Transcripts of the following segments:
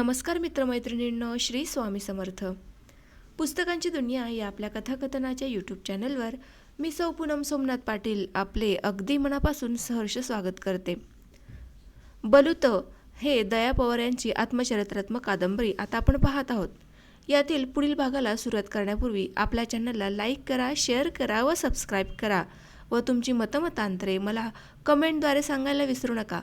नमस्कार मित्रमैत्रिणींनो श्री स्वामी समर्थ. पुस्तकांची दुनिया या आपल्या कथाकथनाच्या यूट्यूब चॅनलवर मी सौ पूनम सोमनाथ पाटील आपले अगदी मनापासून सहर्ष स्वागत करते. बलुत हे दया पवार यांची आत्मचरित्रात्मक कादंबरी आता आपण पाहत आहोत. यातील पुढील भागाला सुरुवात करण्यापूर्वी आपल्या चॅनलला लाईक करा शेअर करा व सबस्क्राईब करा व तुमची मतमतांतरे मला कमेंटद्वारे सांगायला विसरू नका.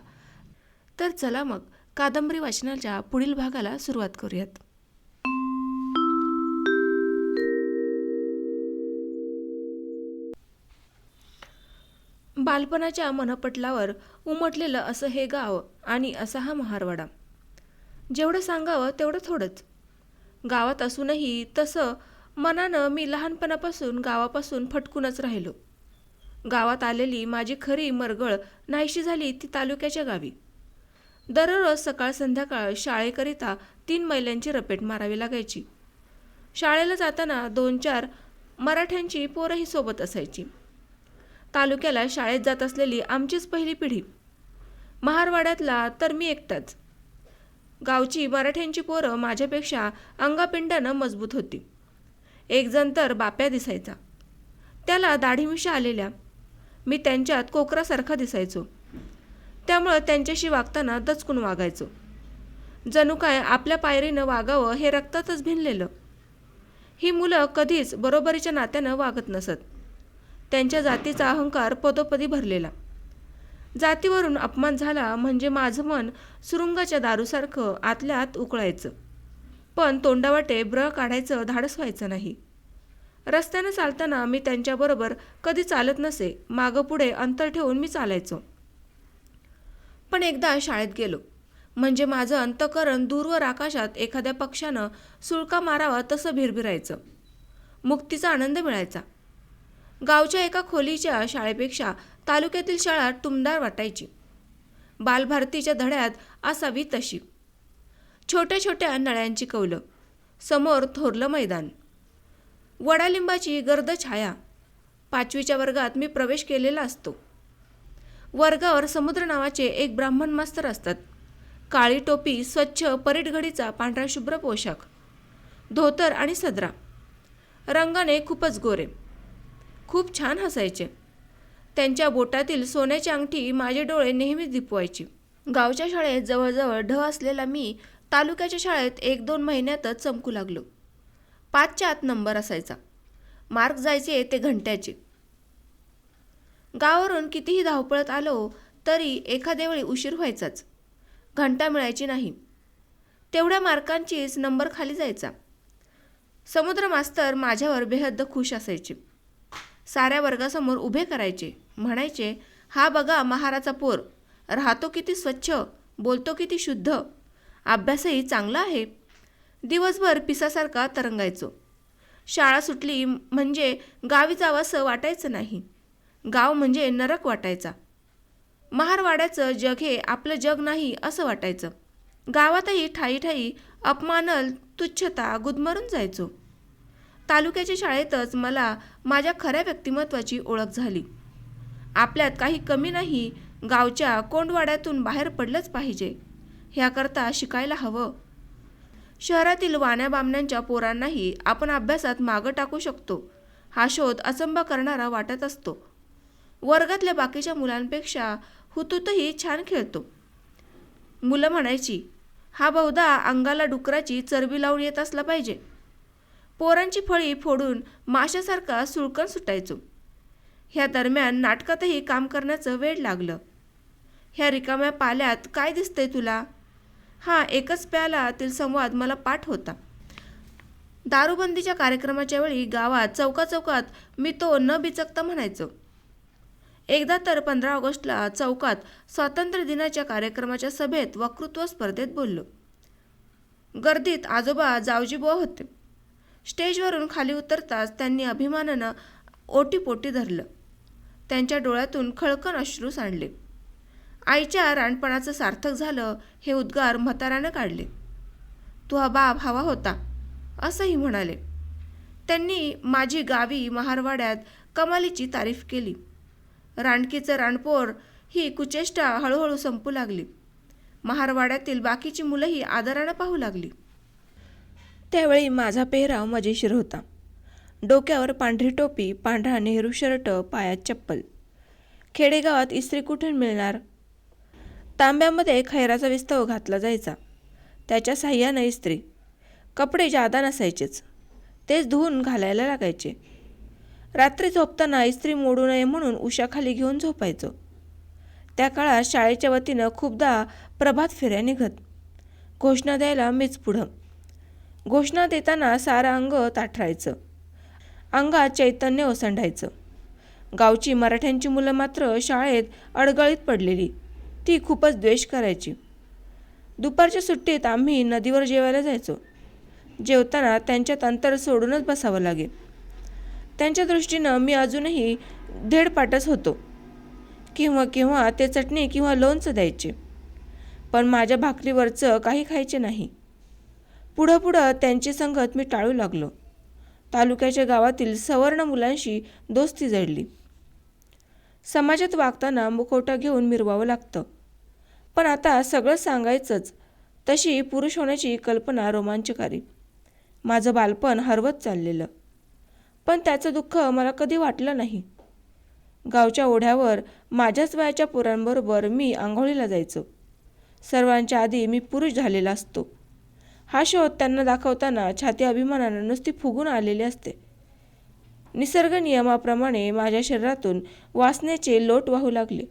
तर चला मग कादंबरी वाचनाच्या पुढील भागाला सुरुवात करूयात. बालपणाच्या मनपटलावर उमटलेलं असं हे गाव आणि असा हा महारवाडा. जेवढं सांगावं तेवढं थोडंच. गावात असूनही तसं मनानं मी लहानपणापासून गावापासून फटकूनच राहिलो. गावात आलेली माझी खरी मरगळ नाहीशी झाली ती तालुक्याच्या गावी. दररोज सकाळ संध्याकाळ शाळेकरिता तीन मैलांची रपेट मारावी लागायची. शाळेला जाताना दोन चार मराठ्यांची पोरंही सोबत असायची. तालुक्याला शाळेत जात असलेली आमचीच पहिली पिढी. महारवाड्यातला तर मी एकटाच. गावची मराठ्यांची पोरं माझ्यापेक्षा अंगापिंडानं मजबूत होती. एकजण तर बाप्या दिसायचा. त्याला दाढीमिशा आलेल्या. मी त्यांच्यात कोकरासारखा दिसायचो. त्यामुळं त्यांच्याशी वागताना दचकून वागायचो. जणू काय आपल्या पायरीनं वागावं हे रक्तातच भिनलेलं. ही मुलं कधीच बरोबरीच्या नात्यानं वागत नसत. त्यांच्या जातीचा अहंकार पदोपदी भरलेला. जातीवरून अपमान झाला म्हणजे माझं मन सुरुंगाच्या दारूसारखं आतल्या आत उकळायचं. पण तोंडावाटे ब्र काढायचं धाडस व्हायचं नाही. रस्त्यानं चालताना मी त्यांच्याबरोबर कधी चालत नसे मागं पुढे अंतर ठेवून मी चालायचो. पण एकदा शाळेत गेलो. म्हणजे माझं अंतकरण दूरवर आकाशात एखाद्या पक्षानं सुळका मारावा तसं भिरभिरायचं. मुक्तीचा आनंद मिळायचा. गावच्या एका खोलीच्या शाळेपेक्षा तालुक्यातील शाळा टुमदार वाटायची. बालभारतीच्या धड्यात असावी तशी. छोट्या छोट्या नळ्यांची कौलं. समोर थोरलं मैदान. वडालिंबाची गर्द छाया. पाचवीच्या वर्गात मी प्रवेश केलेला असतो. वर्गावर समुद्र नावाचे एक ब्राह्मण मास्तर असतात. काळी टोपी स्वच्छ परीटघडीचा पांढरा शुभ्र पोशाख धोतर आणि सदरा. रंगाने खूपच गोरे. खूप छान हसायचे. त्यांच्या बोटातील सोन्याची अंगठी माझे डोळे नेहमीच दिपवायची. गावच्या शाळेत जवळजवळ ढ असलेला मी तालुक्याच्या शाळेत एक दोन महिन्यातच चमकू लागलो. पाचच्या आत नंबर असायचा. मार्क जायचे ते घंट्याचे. गावावरून कितीही धावपळत आलो तरी एखाद्या वेळी उशीर व्हायचाच. घंटा मिळायची नाही. तेवढ्या मार्कांचीच नंबर खाली जायचा. समुद्र मास्तर माझ्यावर बेहद्द खुश असायचे. साऱ्या वर्गासमोर उभे करायचे. म्हणायचे हा बघा महाराचा पोर. राहतो किती स्वच्छ बोलतो किती शुद्ध. अभ्यासही चांगला आहे. दिवसभर पिसासारखा तरंगायचो. शाळा सुटली म्हणजे गावी जावंसं वाटायचं नाही. गाव म्हणजे नरक वाटायचा. महारवाड्याचं जग हे आपलं जग नाही असं वाटायचं. गावातही ठाई ठाई अपमानल तुच्छता गुदमरून जायचो. तालुक्याच्या शाळेतच मला माझ्या खऱ्या व्यक्तिमत्वाची ओळख झाली. आपल्यात काही कमी नाही गावच्या कोंडवाड्यातून बाहेर पडलंच पाहिजे. ह्याकरता शिकायला हवं. शहरातील वाण्याबामण्यांच्या पोरांनाही आपण अभ्यासात मागं टाकू शकतो. हा शोध असंभ करणारा वाटत असतो. वर्गातल्या बाकीच्या मुलांपेक्षा हुतूतही छान खेळतो. मुलं म्हणायची हा बहुधा अंगाला डुकराची चरबी लावून येत असला पाहिजे. पोरांची फळी फोडून माशासारखा सुळकण सुटायचो. ह्या दरम्यान नाटकातही काम करण्याचं वेळ लागलं. ह्या रिकाम्या पाल्यात काय दिसतंय तुला? हा एकच प्यालातील संवाद मला पाठ होता. दारूबंदीच्या कार्यक्रमाच्या वेळी गावात चौका चौकात मी तो न बिचकता म्हणायचो एकदा तर पंधरा ऑगस्टला चौकात स्वातंत्र्य दिनाच्या कार्यक्रमाच्या सभेत वक्तृत्व स्पर्धेत बोललो. गर्दीत आजोबा जावजीबुवा होते. स्टेजवरून खाली उतरताच त्यांनी अभिमानानं ओटीपोटी धरलं. त्यांच्या डोळ्यातून खळकण अश्रू सांडले. आईच्या रानपणाचं सार्थक झालं हे उद्गार म्हातारानं काढले. तू हा बाप हवा होता असंही म्हणाले. त्यांनी माझी गावी महारवाड्यात कमालीची तारीफ केली. रानकीचं रानपोर ही कुचेष्टा हळूहळू संपू लागली. महारवाड्यातील बाकीची मुलंही आदरानं पाहू लागली. त्यावेळी माझा पेहराव मजेशीर होता. डोक्यावर पांढरी टोपी पांढरा नेहरू शर्ट पायात चप्पल. खेडेगावात इस्त्री कुठून मिळणार? तांब्यामध्ये खैराचा विस्तव घातला जायचा. त्याच्या साह्यानं इस्त्री. कपडे जादा नसायचेच. तेच धुवून घालायला लागायचे. रात्री झोपताना इस्त्री मोडू नये म्हणून उशाखाली घेऊन झोपायचो. त्या काळात शाळेच्या वतीनं खूपदा प्रभात फेऱ्या निघत. घोषणा द्यायला मीच पुढं. घोषणा देताना सारं अंग ताठरायचं. अंगात चैतन्य ओसंडायचं. गावची मराठ्यांची मुलं मात्र शाळेत अडगळीत पडलेली. ती खूपच द्वेष करायची. दुपारच्या सुट्टीत आम्ही नदीवर जेवायला जायचो. जेवताना त्यांच्यात अंतर सोडूनच बसावं लागे. त्यांच्या दृष्टीनं मी अजूनही धेडपाटच होतो. किंवा किंवा ते चटणी किंवा लोणचं द्यायचे. पण माझ्या भाकरीवरचं काही खायचे नाही. पुढं पुढं त्यांची संगत मी टाळू लागलो. तालुक्याच्या गावातील सवर्ण मुलांशी दोस्ती जडली. समाजात वागताना मुखवटा घेऊन मिरवावं लागतं. पण आता सगळं सांगायचंच तशी पुरुष होण्याची कल्पना रोमांचकारी. माझं बालपण हरवत चाललेलं. पण त्याचं दुःख मला कधी वाटलं नाही. गावच्या ओढ्यावर माझ्याच वयाच्या पोरांबरोबर मी आंघोळीला जायचो. सर्वांच्या आधी मी पुरुष झालेला असतो. हा शोध त्यांना दाखवताना छाती अभिमानानं नुसती फुगून आलेली असते. निसर्ग नियमाप्रमाणे माझ्या शरीरातून वासनेचे लोट वाहू लागले.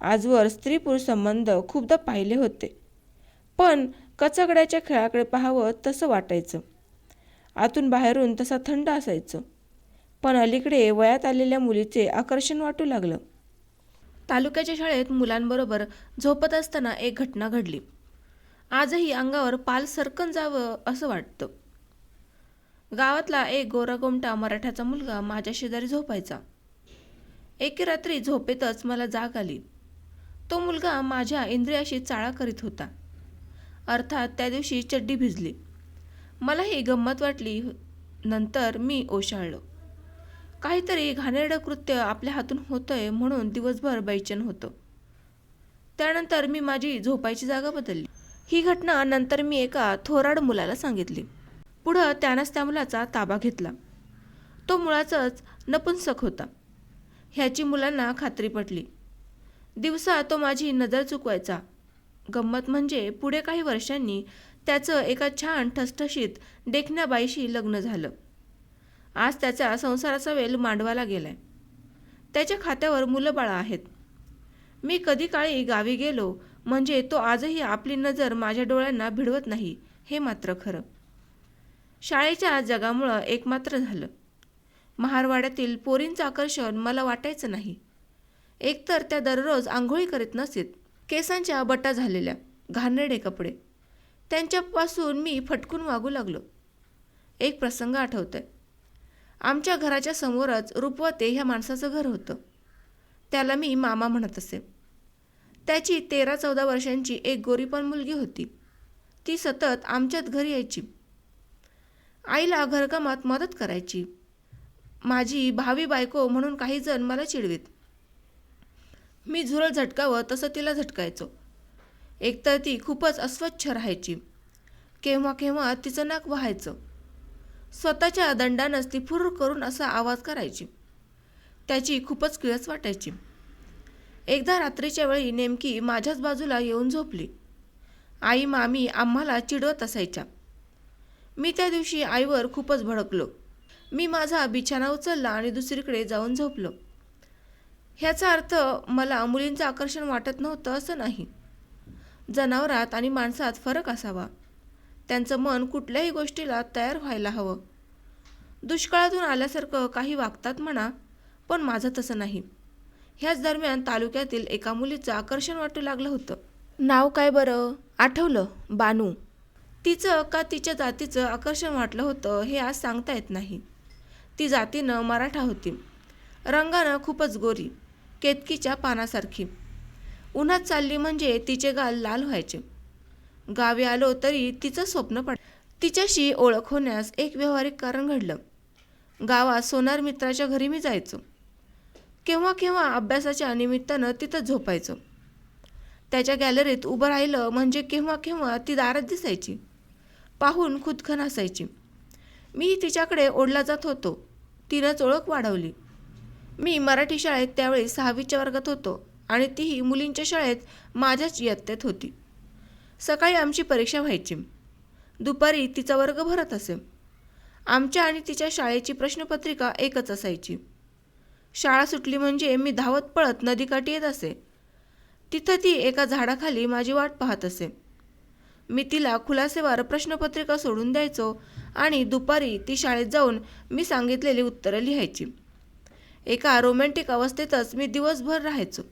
आजवर स्त्री पुरुष संबंध खूपदा पाहिले होते. पण कचकड्याच्या खेळाकडे पाहावं तसं वाटायचं. आतून बाहेरून तसा थंड असायचं. पण अलीकडे वयात आलेल्या मुलीचे आकर्षण वाटू लागलं. तालुक्याच्या शाळेत मुलांबरोबर झोपत असताना एक घटना घडली. आजही अंगावर पाल सरकन जावं असं वाटतं. गावातला एक गोरागोमटा मराठ्याचा मुलगा माझ्या शेजारी झोपायचा. एके रात्री झोपेतच मला जाग आली. तो मुलगा माझ्या इंद्रियाशी चाळा करीत होता. अर्थात त्या दिवशी चड्डी भिजली. मला ही गंमत वाटली. नंतर मी ओशाळलो. काहीतरी घाणेरडं कृत्य आपल्या हातून होतंय म्हणून दिवसभर बैचन होतं. त्यानंतर मी माझी झोपायची जागा बदलली. ही घटना नंतर मी एका थोराड मुलाला सांगितली. पुढं त्यानंच त्या मुलाचा ताबा घेतला. तो मुळाचाच नपुंसक होता. ह्याची मुलांना खात्री पटली. दिवसा तो माझी नजर चुकवायचा. गंमत म्हणजे पुढे काही वर्षांनी त्याचं एका छान ठसठशीत देखण्याबाईशी लग्न झालं. आज त्याचा संसाराचा वेल मांडवाला गेलाय. त्याच्या खात्यावर मुलं बाळा आहेत. मी कधी काळी गावी गेलो म्हणजे तो आजही आपली नजर माझ्या डोळ्यांना भिडवत नाही हे मात्र खरं. शाळेच्या जगामुळं एकमात्र झालं. महारवाड्यातील पोरींचं आकर्षण मला वाटायचं नाही. एकतर त्या दररोज आंघोळी करीत नसेत केसांच्या बटा झालेल्या घाणेरडे कपडे. त्यांच्यापासून मी फटकून वागू लागलो. एक प्रसंग आठवतोय. आमच्या घराच्या समोरच रूपवते ह्या माणसाचं घर होतं. त्याला मी मामा म्हणत असे. त्याची तेरा चौदा वर्षांची एक गोरीपण मुलगी होती. ती सतत आमच्यात घरी यायची. आईला घरकामात मदत करायची. माझी भावी बायको म्हणून काही जण मला चिडवीत. मी झुरळ झटकावं तसं तिला झटकायचो. एकतर ती खूपच अस्वच्छ राहायची. केव्हा केव्हा तिचं नाक व्हायचं. स्वतःच्या दंडानंच ती फुर करून असा आवाज करायची. त्याची खूपच किळस वाटायची. एकदा रात्रीच्या वेळी नेमकी माझ्याच बाजूला येऊन झोपली. आई मामी आम्हाला चिडवत असायच्या. मी त्या दिवशी आईवर खूपच भडकलो. मी माझा बिछाना उचलला आणि दुसरीकडे जाऊन झोपलो. ह्याचा अर्थ मला मुलींचं आकर्षण वाटत नव्हतं असं नाही. जनावरात आणि माणसात फरक असावा. त्यांचं मन कुठल्याही गोष्टीला तयार व्हायला हवं. दुष्काळातून आल्यासारखं काही वागतात म्हणा पण माझं तसं नाही. ह्याच दरम्यान तालुक्यातील एका मुलीचं आकर्षण वाटू लागलं होतं. नाव काय बरं? आठवलं? बानू. तिचं का तिच्या जातीचं आकर्षण वाटलं होतं हे आज सांगता येत नाही. ती जातीनं मराठा होती. रंगानं खूपच गोरी केतकीच्या पानासारखी. उन्हात चालली म्हणजे तिचे गाल लाल व्हायचे. गावी आलो तरी तिचं स्वप्न पड तिच्याशी ओळख होण्यास एक व्यावहारिक कारण घडलं. गावात सोनार मित्राच्या घरी मी जायचो. केव्हा केव्हा अभ्यासाच्या निमित्तानं तिथं झोपायचो. त्याच्या गॅलरीत उभं राहिलं म्हणजे केव्हा केव्हा ती दारात दिसायची. पाहून खुदखन असायची मी तिच्याकडे ओढला जात होतो. तिनंच ओळख वाढवली. मी मराठी शाळेत त्यावेळी सहावीच्या वर्गात होतो आणि तीही मुलींच्या शाळेत माझ्याच इयत्तेत होती. सकाळी आमची परीक्षा व्हायची. दुपारी तिचा वर्ग भरत असे. आमच्या आणि तिच्या शाळेची प्रश्नपत्रिका एकच असायची. शाळा सुटली म्हणजे मी धावत पळत नदीकाठी येत असे. तिथं ती एका झाडाखाली माझी वाट पाहत असे. मी तिला खुलासेवार प्रश्नपत्रिका सोडून द्यायचो आणि दुपारी ती शाळेत जाऊन मी सांगितलेली उत्तरं लिहायची. एका रोमॅन्टिक अवस्थेतच मी दिवसभर राहायचो.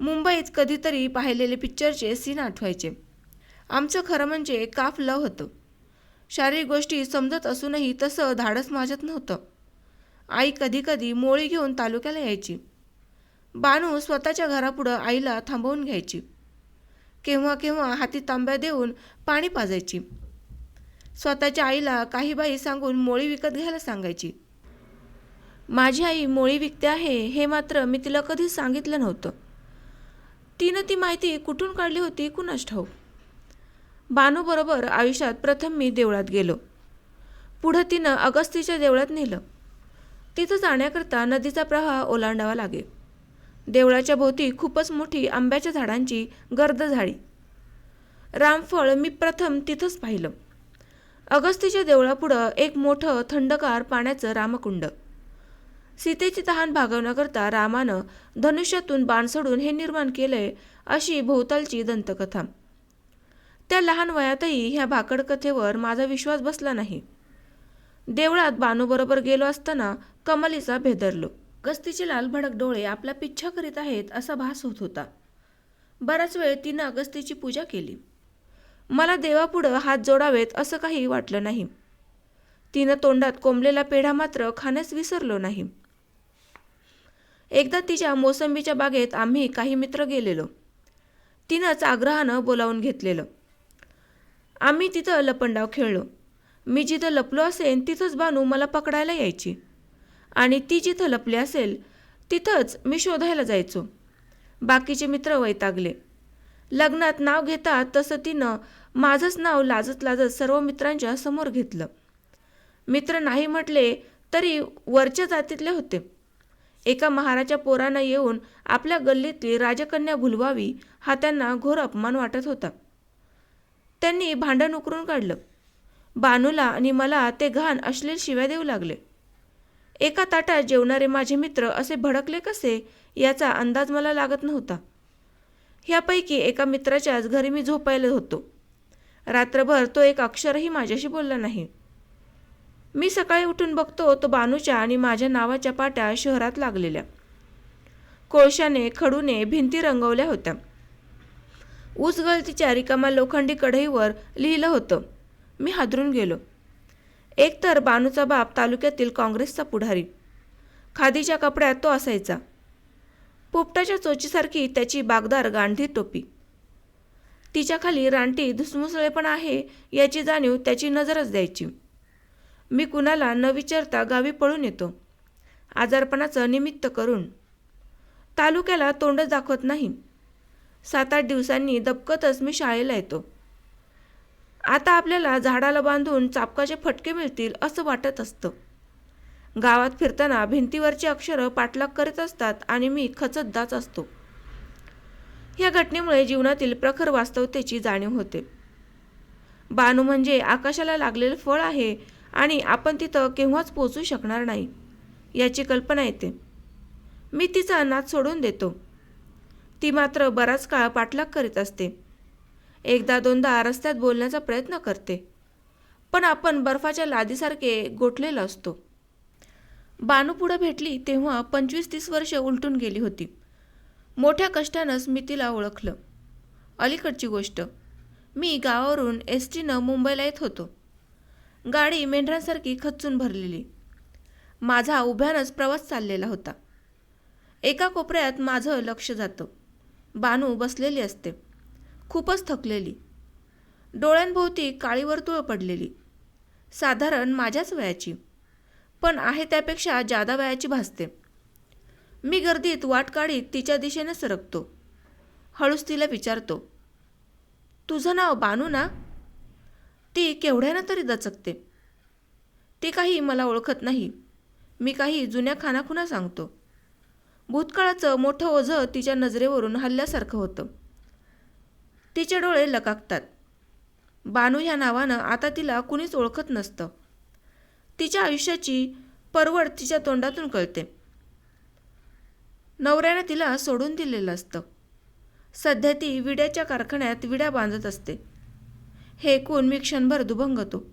मुंबईत कधीतरी पाहिलेले पिक्चरचे सीन आठवायचे. आमचं खरं म्हणजे काफ लव होतं. शारीरिक गोष्टी समजत असूनही तसं धाडस माझ्यात नव्हतं. आई कधीकधी मोळी घेऊन तालुक्याला यायची. बानू स्वतःच्या घरापुढं आईला थांबवून घ्यायची. केव्हा केव्हा हाती तांब्या देऊन पाणी पाजायची. स्वतःच्या आईला काही बाई सांगून मोळी विकत घ्यायला सांगायची. माझी आई मोळी विकते आहे हे मात्र मी तिला कधीच सांगितलं नव्हतं. तिनं ती माहिती कुठून काढली होती कुणास ठाऊक. बानूबरोबर आयुष्यात प्रथम मी देवळात गेलो. पुढं तिनं अगस्तीच्या देवळात नेलं. तिथं जाण्याकरता नदीचा प्रवाह ओलांडावा लागे. देवळाच्या भोवती खूपच मोठी आंब्याच्या झाडांची गर्द झाडी. रामफळ मी प्रथम तिथंच पाहिलं. अगस्तीच्या देवळापुढं एक मोठं थंडकार पाण्याचं रामकुंड. सीतेची तहान भागवण्याकरता रामानं धनुष्यातून बाण सोडून हे निर्माण केलंय अशी भोवतालची दंतकथा. त्या लहान वयातही ह्या भाकड कथेवर माझा विश्वास बसला नाही. देवळात बानूबरोबर गेलो असताना कमलीचा भेदरलो. अगस्तीचे लाल भडक डोळे आपला पिच्छा करीत आहेत असा भास होत होता. बराच वेळ तिनं अगस्तीची पूजा केली. मला देवापुढं हात जोडावेत असं काही वाटलं नाही. तिनं तोंडात कोंबलेला पेढा मात्र खाण्यास विसरलो नाही. एकदा तिच्या मोसंबीच्या बागेत आम्ही काही मित्र गेलेलो. तिनंच आग्रहानं बोलावून घेतलेलं. आम्ही तिथं लपंडाव खेळलो. मी जिथं लपलो असेन तिथंच बानू मला पकडायला यायची. आणि ती जिथं लपली असेल तिथंच मी शोधायला जायचो. बाकीचे मित्र वैतागले. लग्नात नाव घेतात तसं तिनं माझंच नाव लाजत लाजत सर्व मित्रांच्या समोर घेतलं. मित्र नाही म्हटले तरी वरच्या जातीतले होते. एका महाराच्या पोरानं येऊन आपल्या गल्लीतली राजकन्या भुलवावी हा त्यांना घोर अपमान वाटत होता. त्यांनी भांडण उकरून काढलं. बानूला आणि मला ते घाण अश्लील शिव्या देऊ लागले. एका ताटात जेवणारे माझे मित्र असे भडकले कसे याचा अंदाज मला लागत नव्हता. ह्यापैकी एका मित्राच्याच घरी मी झोपायला होतो. रात्रभर तो एक अक्षरही माझ्याशी बोलला नाही. मी सकाळी उठून बघतो तो बानूच्या आणि माझ्या नावाच्या पाट्या शहरात लागलेल्या. कोळशाने खडूने भिंती रंगवल्या होत्या. ऊस गळतीच्या रिकामा लोखंडी कढईवर लिहिलं होतं. मी हादरून गेलो. एकतर बानूचा बाप तालुक्यातील काँग्रेसचा पुढारी. खादीच्या कपड्यात तो असायचा. पोपटाच्या चोचीसारखी त्याची बागदार गांधी टोपी. तिच्याखाली रानटी धुसमुसळेपण आहे याची जाणीव त्याची नजरच द्यायची. मी कुणाला न विचारता गावी पळून येतो. आजारपणाचं निमित्त करून. तालुक्याला तोंड दाखवत नाही. सात आठ दिवसांनी दबकतच मी शाळेला येतो. आता आपल्याला झाडाला बांधून चापकाचे फटके मिळतील असं वाटत असतं. गावात फिरताना भिंतीवरची अक्षरं पाठलाग करत असतात आणि मी खचतदाच असतो. या घटनेमुळे जीवनातील प्रखर वास्तवतेची जाणीव होते. बानू म्हणजे आकाशाला लागलेलं फळ आहे आणि आपण तिथं केव्हाच पोचू शकणार नाही याची कल्पना येते. मी तिचा नाच सोडून देतो. ती मात्र बराच काळ पाठलाग करीत असते. एकदा दोनदा रस्त्यात बोलण्याचा प्रयत्न करते. पण आपण बर्फाच्या लादीसारखे गोठलेला असतो. बानू पुढं भेटली तेव्हा पंचवीस तीस वर्ष उलटून गेली होती. मोठ्या कष्टानंच मी तिला ओळखलं. अलीकडची गोष्ट मी गावावरून एस टीनं मुंबईला येत होतो. गाडी मेंढरांसारखी खच्चून भरलेली. माझा उभ्यानच प्रवास चाललेला होता. एका कोपऱ्यात माझं लक्ष जातं. बानू बसलेली असते. खूपच थकलेली. डोळ्यांभोवती काळी वर्तुळं पडलेली. साधारण माझ्याच वयाची. पण आहे त्यापेक्षा जादा वयाची भासते. मी गर्दीत वाट काढीत तिच्या दिशेने सरकतो. हळूच तिला विचारतो. तुझं नाव बानू ना? ती केवढ्यानं तरी दचकते. ती काही मला ओळखत नाही. मी काही जुन्या खानाखुना सांगतो. भूतकाळाचं मोठं ओझं तिच्या नजरेवरून हल्ल्यासारखं होतं. तिचे डोळे लकाकतात. बानू ह्या नावानं आता तिला कुणीच ओळखत नसतं. तिच्या आयुष्याची परवड तिच्या तोंडातून कळते. नवऱ्यानं तिला सोडून दिलेलं असतं. सध्या ती विड्याच्या कारखान्यात विड्या बांधत असते. हे ऐकून मी क्षणभर दुभंगतो.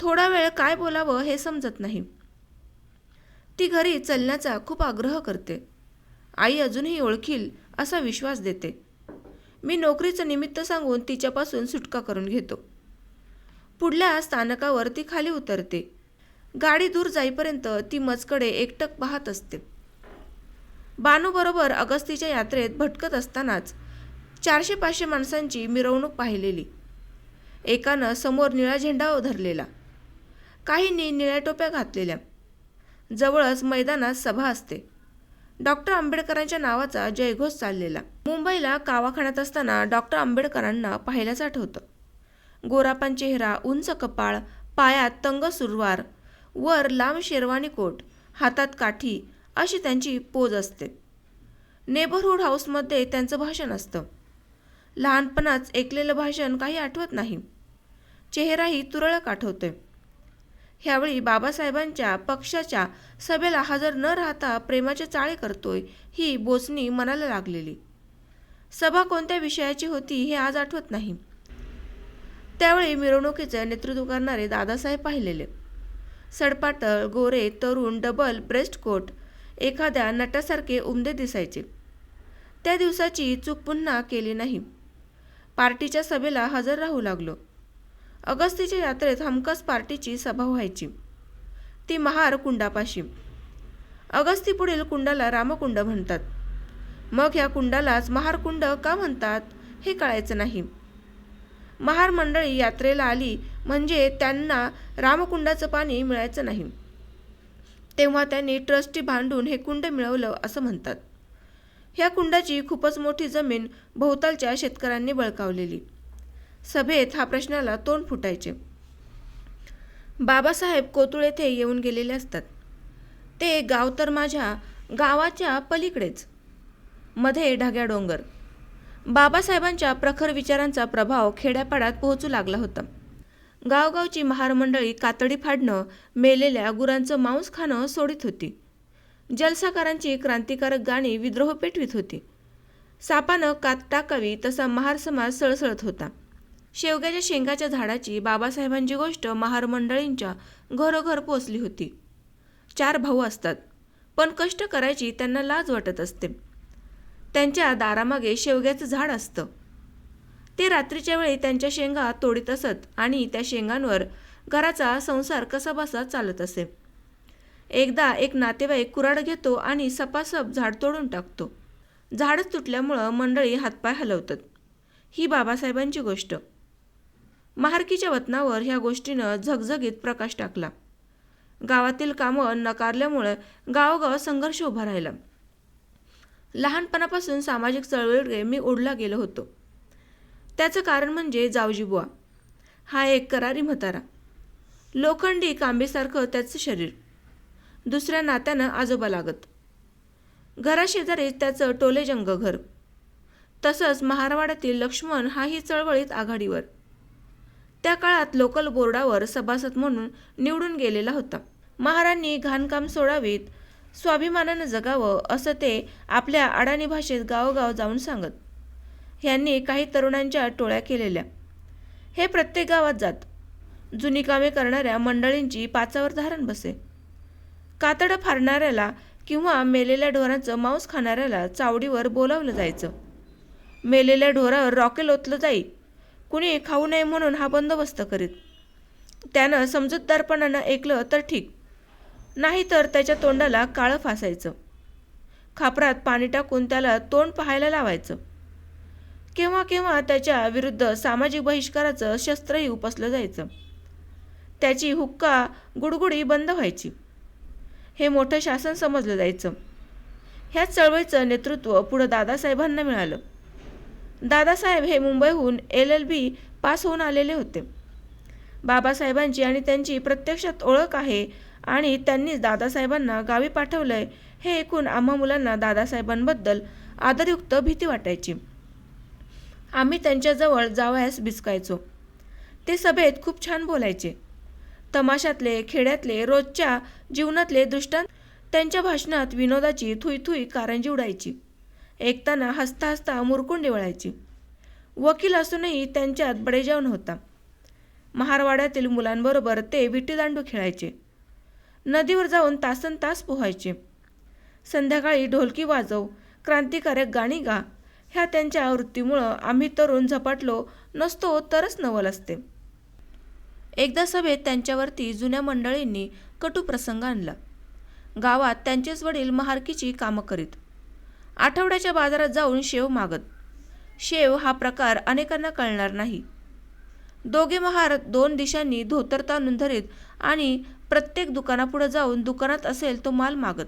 थोडा वेळ काय बोलावं हे समजत नाही. ती घरी चलण्याचा खूप आग्रह करते. आई अजूनही ओळखील असा विश्वास देते. मी नोकरीचं निमित्त सांगून तिच्यापासून सुटका करून घेतो. पुढल्या स्थानकावर ती खाली उतरते. गाडी दूर जाईपर्यंत ती मजकडे एकटक पाहत असते. बानूबरोबर अगस्तीच्या यात्रेत भटकत असतानाच चारशे पाचशे माणसांची मिरवणूक पाहिलेली. एकानं समोर निळा झेंडा धरलेला. काहींनी निळ्या टोप्या घातलेल्या. जवळच मैदानात सभा असते. डॉक्टर आंबेडकरांच्या नावाचा जयघोष चाललेला. मुंबईला कावाखान्यात असताना डॉक्टर आंबेडकरांना पाहिल्याच आठवतं गोरापान चेहरा उंच कपाळ पायात तंग सुरवार वर लांब शेरवानी कोट हातात काठी अशी त्यांची पोज असते. नेबरहूड हाऊसमध्ये त्यांचं भाषण असतं. लहानपणाच ऐकलेलं भाषण काही आठवत नाही. चेहराही तुरळक आठवतोय. ह्यावेळी बाबासाहेबांच्या पक्षाच्या सभेला हजर न राहता प्रेमाचे चाळे करतोय ही बोचणी मनाला लागलेली. सभा कोणत्या विषयाची होती हे आज आठवत नाही. त्यावेळी मिरवणुकीचं नेतृत्व करणारे दादासाहेब पाहिलेले. सडपातळ गोरे तरुण डबल ब्रेस्ट कोट एखाद्या नटासारखे उमदे दिसायचे. त्या दिवसाची चूक पुन्हा केली नाही. पार्टीच्या सभेला हजर राहू लागलो. अगस्तीच्या यात्रेत हमखास पार्टीची सभा व्हायची. ती महार कुंडापाशी. अगस्ती पुढील कुंडाला रामकुंड म्हणतात. मग ह्या कुंडालाच महारकुंड का म्हणतात हे कळायचं नाही. महार मंडळी यात्रेला आली म्हणजे त्यांना रामकुंडाचं पाणी मिळायचं नाही. तेव्हा त्यांनी ट्रस्टी भांडून हे कुंड मिळवलं असं म्हणतात. ह्या कुंडाची खूपच मोठी जमीन भोवतालच्या शेतकऱ्यांनी बळकावलेली. सभेत हा प्रश्नाला तोंड फुटायचे. बाबासाहेब कोतुळ येथे येऊन गेलेले असतात. ते गाव तर माझ्या गावाच्या पलीकडेच. मध्ये ढग्या डोंगर. बाबासाहेबांच्या प्रखर विचारांचा प्रभाव खेड्यापाड्यात पोहोचू लागला होता. गावगावची महारमंडळी कातडी फाडणं मेलेल्या गुरांचं मांस खाणं सोडित होती. जलसाकारांची क्रांतिकारक गाणी विद्रोह पेटवित होती. सापानं कात टाकावी तसा महार समाज सळसळत होता. शेवग्याच्या शेंगाच्या झाडाची बाबासाहेबांची गोष्ट महार मंडळींच्या घरोघर पोचली होती. चार भाऊ असतात. पण कष्ट करायची त्यांना लाज वाटत असते. त्यांच्या दारामागे शेवग्याचं झाड असतं. ते रात्रीच्या वेळी त्यांच्या शेंगा तोडीत असत आणि त्या शेंगांवर घराचा संसार कसाबसा चालत असे. एकदा एक नातेवाईक कुराड घेतो आणि सपासप झाड तोडून टाकतो. झाडच तुटल्यामुळं मंडळी हातपाय हलवतात. ही बाबासाहेबांची गोष्ट. महारकीच्या वतनावर ह्या गोष्टीनं झगझगीत प्रकाश टाकला. गावातील कामं नकारल्यामुळे गावोगाव संघर्ष उभा राहिला. लहानपणापासून सामाजिक चळवळीकडे मी ओढला गेलो होतो. त्याचं कारण म्हणजे जावजीबुवा हा एक करारी म्हातारा. लोखंडी कांबेसारखं त्याचं शरीर. दुसऱ्या नात्यानं आजोबा लागत. घराशेजारी त्याचं टोलेजंग घर तसंच महारवाड्यातील लक्ष्मण हाही चळवळीत आघाडीवर. त्या काळात लोकल बोर्डावर सभासद म्हणून निवडून गेलेला होता. महारांनी घाणकाम सोडावीत स्वाभिमानानं जगावं असं ते आपल्या अडाणी भाषेत गावोगाव जाऊन सांगत. ह्यांनी काही तरुणांच्या टोळ्या केलेल्या. हे प्रत्येक गावात जात. जुनी कामे करणाऱ्या मंडळींची पाचावर धारण बसे. कातडं फारणाऱ्याला किंवा मेलेल्या ढोरांचं मांस खाणाऱ्याला चावडीवर बोलावलं जायचं. मेलेल्या ढोरावर रॉकेल ओतलं जाई. कुणी खाऊ नये म्हणून हा बंदोबस्त करीत. त्यानं समजूतदारपणानं ऐकलं तर ठीक. नाहीतर त्याच्या तोंडाला काळं फासायचं. खापरात पाणी टाकून त्याला तोंड पाहायला लावायचं. केव्हा केव्हा त्याच्या विरुद्ध सामाजिक बहिष्काराचं शस्त्रही उपसलं जायचं. त्याची हुक्का गुडगुडी बंद व्हायची. हे मोठं शासन समजलं जायचं. ह्याच चळवळीचं नेतृत्व पुढं दादासाहेबांना मिळालं. दादासाहेब हे मुंबईहून एल एल बी पास होऊन आलेले होते. बाबासाहेबांची आणि त्यांची प्रत्यक्षात ओळख आहे आणि त्यांनीच दादासाहेबांना गावी पाठवलंय हे ऐकून आम्हा मुलांना दादासाहेबांबद्दल आदरयुक्त भीती वाटायची. आम्ही त्यांच्याजवळ जावयास बिचकायचो. ते सभेत खूप छान बोलायचे. तमाशातले खेड्यातले रोजच्या जीवनातले दृष्टांत त्यांच्या भाषणात विनोदाची थुई थुई कारंजी उडायची. ऐकताना हसता हसता मुरकुंडी वळायची. वकील असूनही त्यांच्यात बडेजाव होता महारवाड्यातील मुलांबरोबर ते विटीदांडू खेळायचे. नदीवर जाऊन तासन तास पोहायचे. संध्याकाळी ढोलकी वाजव क्रांतिकारक गाणी गा ह्या त्यांच्या वृत्तीमुळं आम्ही तरुण झपाटलो नसतो तरच नवल असते. एकदा सभेत त्यांच्यावरती जुन्या मंडळींनी कटू प्रसंग आणला. गावात त्यांचेच वडील महारकीची कामं करीत. आठवड्याच्या बाजारात जाऊन शेव मागत. शेव हा प्रकार अनेकांना कळणार नाही. दोघे महार दोन दिशांनी धोतर ताणून धरीत आणि प्रत्येक दुकानापुढे जाऊन दुकानात असेल तो माल मागत.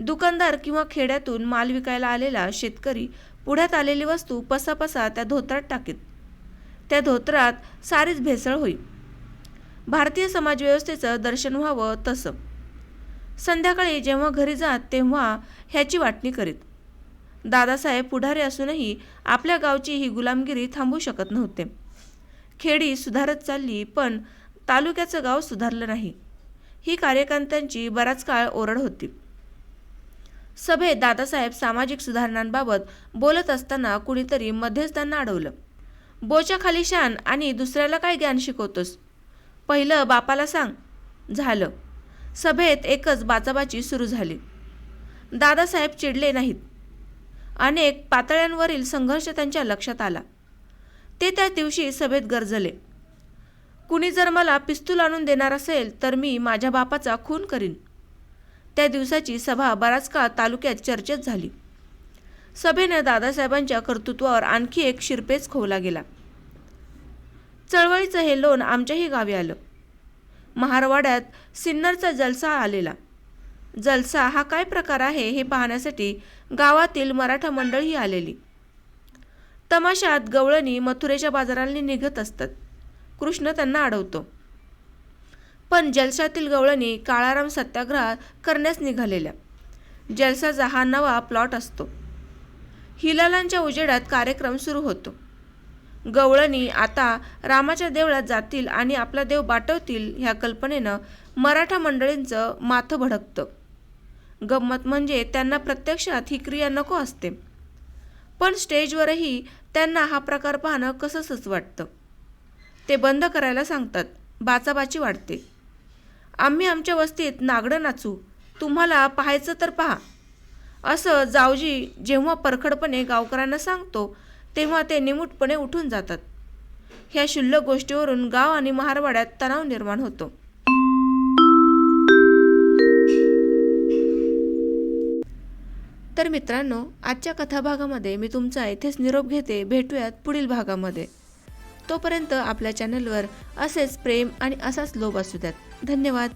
दुकानदार किंवा खेड्यातून माल विकायला आलेला शेतकरी पुढ्यात आलेली वस्तू पसापसा त्या धोत्रात टाकीत. त्या धोत्रात सारीच भेसळ होईल भारतीय समाजव्यवस्थेचं दर्शन व्हावं तसं. संध्याकाळी जेव्हा घरी जात तेव्हा ह्याची वाटणी करीत. दादासाहेब पुढारी असूनही आपल्या गावची ही गुलामगिरी थांबू शकत नव्हते. खेडी सुधारत चालली पण तालुक्याचं गाव सुधारलं नाही. ही कार्यकर्त्यांची बराच काळ ओरड होती. सभेत दादासाहेब सामाजिक सुधारणांबाबत बोलत असताना कुणीतरी मध्येच त्यांना अडवलं. बोच्या खाली शान आणि दुसऱ्याला काय ज्ञान शिकवतोस? पहिलं बापाला सांग. झालं. सभेत एकच बाचाबाची सुरू झाली. दादासाहेब चिडले नाहीत. अनेक पातळ्यांवरील संघर्ष त्यांच्या लक्षात आला. ते त्या दिवशी सभेत गरजले. कुणी जर मला पिस्तूल आणून देणार असेल तर मी माझ्या बापाचा खून करीन. त्या दिवसाची सभा बराच काळ तालुक्यात चर्चेत झाली. सभेनं दादासाहेबांच्या कर्तृत्वावर आणखी एक शिरपेच खोवला गेला. चळवळीचं हे लोण आमच्याही गावी आलं. महारवाड्यात सिन्नरचा जलसा आलेला. जलसा हा काय प्रकार आहे हे पाहण्यासाठी गावातील मराठा मंडळी आलेली. तमाशात गवळणी मथुरेच्या बाजारांनी निघत असतात. कृष्ण त्यांना अडवतो. पण जलसातील गवळणी काळाराम सत्याग्रह करण्यास निघालेल्या. जलसाचा हा नवा प्लॉट असतो. हिलालांच्या उजेडात कार्यक्रम सुरू होतो. गवळणी आता रामाच्या देवळात जातील आणि आपला देव बाटवतील ह्या कल्पनेनं मराठा मंडळींचं माथं भडकतं. गंमत म्हणजे त्यांना प्रत्यक्षात ही क्रिया नको असते. पण स्टेजवरही त्यांना हा प्रकार पाहणं कसंच वाटतं. ते बंद करायला सांगतात बाचाबाची वाढते. आम्ही आमच्या वस्तीत नागडं नाचू तुम्हाला पाहायचं तर पहा. असं जावजी जेव्हा परखडपणे गावकऱ्यांना सांगतो तेव्हा ते निमूटपणे उठून जातात. ह्या शुल्लक गोष्टीवरून गाव आणि महारवाड्यात तणाव निर्माण होतो. तर मित्रांनो आजच्या कथाभागामध्ये मी तुमचा इथेच निरोप घेते. भेटूयात पुढील भागामध्ये. तोपर्यंत आपल्या चॅनलवर असेच प्रेम आणि असाच लोभ असू द्यात. धन्यवाद.